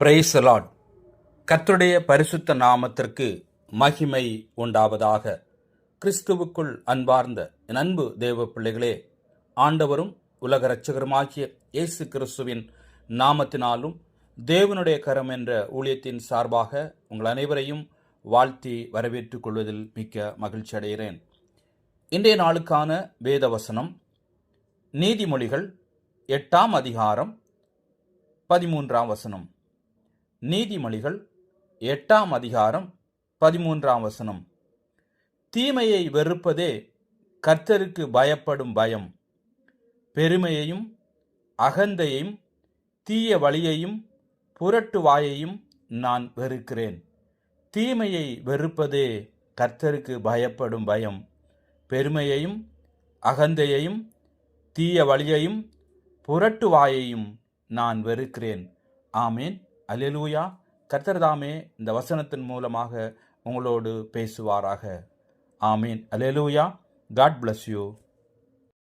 Price Lord பரிசுத்த நாமத்திற்கு மகிமை உண்டாவதாக. கிறிஸ்துவுக்குள் அன்பார்ந்த என் அன்பு தேவ பிள்ளைகளே ஆண்டவரும் உலக இரட்சகருமாகிய இயேசு கிறிஸ்துவின் நாமத்தினாலும் தேவனுடைய கரம் என்ற ஊழியத்தின் சார்பாக உங்கள் அனைவரையும் வாழ்த்தி வரவேற்றுக் கொள்வதில் மிக்க மகிழ்ச்சி அடைகிறேன். இன்றைய நாளுக்கான வேதவசனம் நீதிமொழிகள் எட்டாம் அதிகாரம் பதிமூன்றாம் வசனம். நீதிமொழிகள் எட்டாம் அதிகாரம் பதிமூன்றாம் வசனம். தீமையை வெறுப்பதே கர்த்தருக்கு பயப்படும் பயம். பெருமையையும் அகந்தையையும் தீய வழியையும் புரட்டு வாயையும் நான் வெறுக்கிறேன். தீமையை வெறுப்பதே கர்த்தருக்கு பயப்படும் பயம். பெருமையையும் அகந்தையையும் தீய வழியையும் புரட்டு வாயையும் நான் வெறுக்கிறேன். ஆமேன். அல்லேலூயா. கர்த்தர்தாமே இந்த வசனத்தின் மூலமாக உங்களோடு பேசுவாராக. ஆமீன். அல்லேலூயா. God bless you.